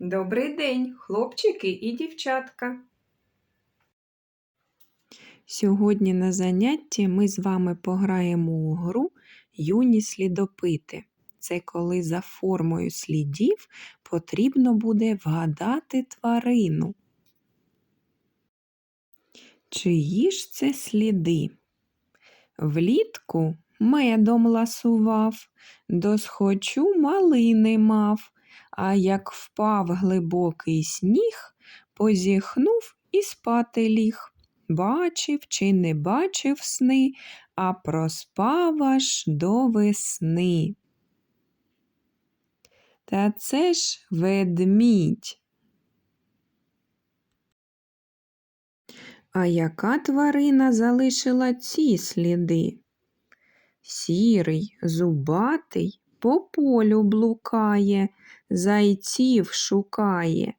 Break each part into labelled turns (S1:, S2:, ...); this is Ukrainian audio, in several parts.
S1: Добрий день, хлопчики і дівчатка. Сьогодні на занятті ми з вами пограємо у гру юні слідопити. Це коли за формою слідів потрібно буде вгадати тварину. Чиї ж це сліди? Влітку медом ласував, досхочу малини мав, а як впав глибокий сніг, позіхнув і спати ліг. Бачив чи не бачив сни, а проспав аж до весни. Та це ж ведмідь. А яка тварина залишила ці сліди? Сірий, зубатий, по полю блукає, зайців шукає.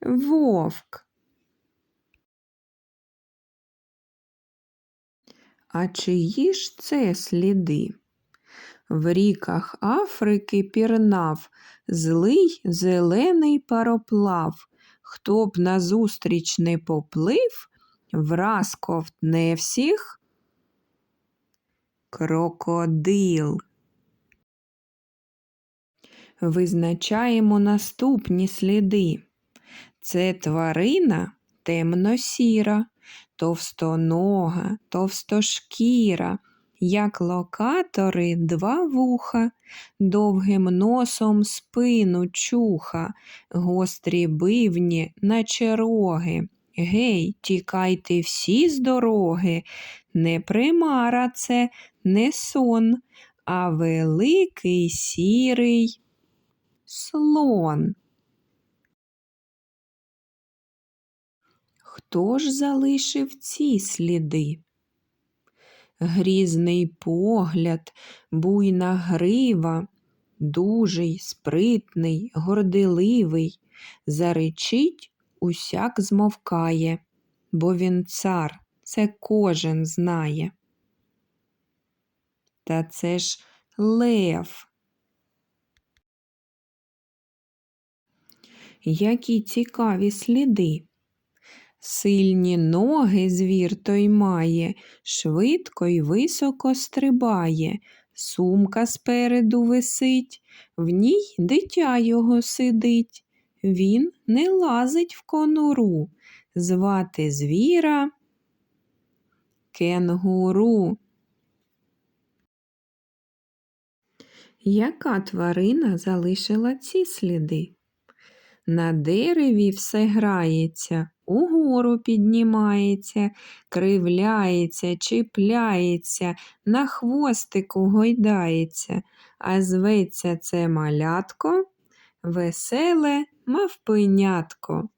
S1: Вовк. А чиї ж це сліди? В ріках Африки пірнав злий зелений пароплав. Хто б назустріч не поплив, враз ковтне всіх крокодил. Визначаємо наступні сліди. Це тварина темно-сіра, товстонога, товстошкіра, як локатори два вуха, довгим носом спину чуха, гострі бивні, наче роги. Гей, тікайте всі з дороги, не примара це, не сон, а великий сірий слон. Хто ж залишив ці сліди? Грізний погляд, буйна грива, дужий, спритний, горделивий, заречить, усяк змовкає, бо він цар, це кожен знає. Та це ж лев. Які цікаві сліди. Сильні ноги звір той має, швидко й високо стрибає, сумка спереду висить, в ній дитя його сидить. Він не лазить в конуру, звати звіра кенгуру. Яка тварина залишила ці сліди? На дереві все грається, угору піднімається, кривляється, чіпляється, на хвостику гойдається, а зветься це малятко, веселе мавпинятко.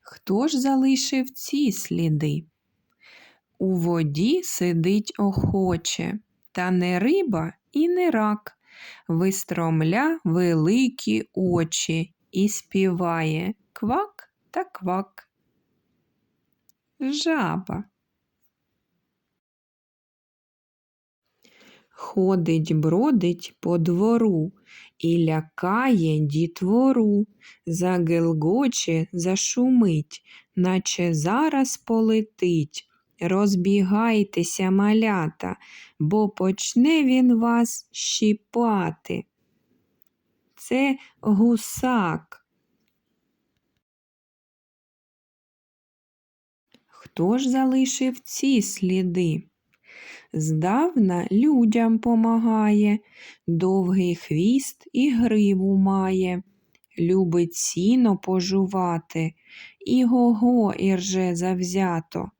S1: Хто ж залишив ці сліди? У воді сидить охоче, та не риба і не рак вистромля великі очі і співає квак та квак. Жаба. Ходить, бродить по двору і лякає дітвору, загелгоче, зашумить, наче зараз полетить. Розбігайтеся, малята, бо почне він вас щіпати. Це гусак. Хто ж залишив ці сліди? Здавна людям помагає, довгий хвіст і гриву має, любить сіно пожувати, і го-го ірже завзято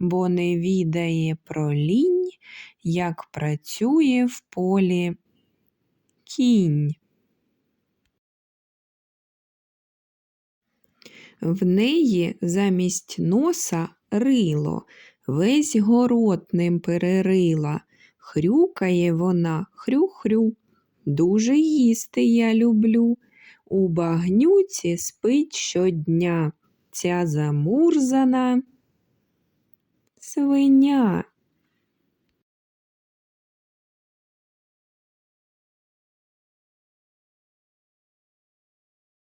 S1: бо не відає про лінь, як працює в полі кінь. В неї замість носа рило, весь город ним перерила. Хрюкає вона хрю-хрю. Дуже їсти я люблю. У багнюці спить щодня. Ця замурзана свиня.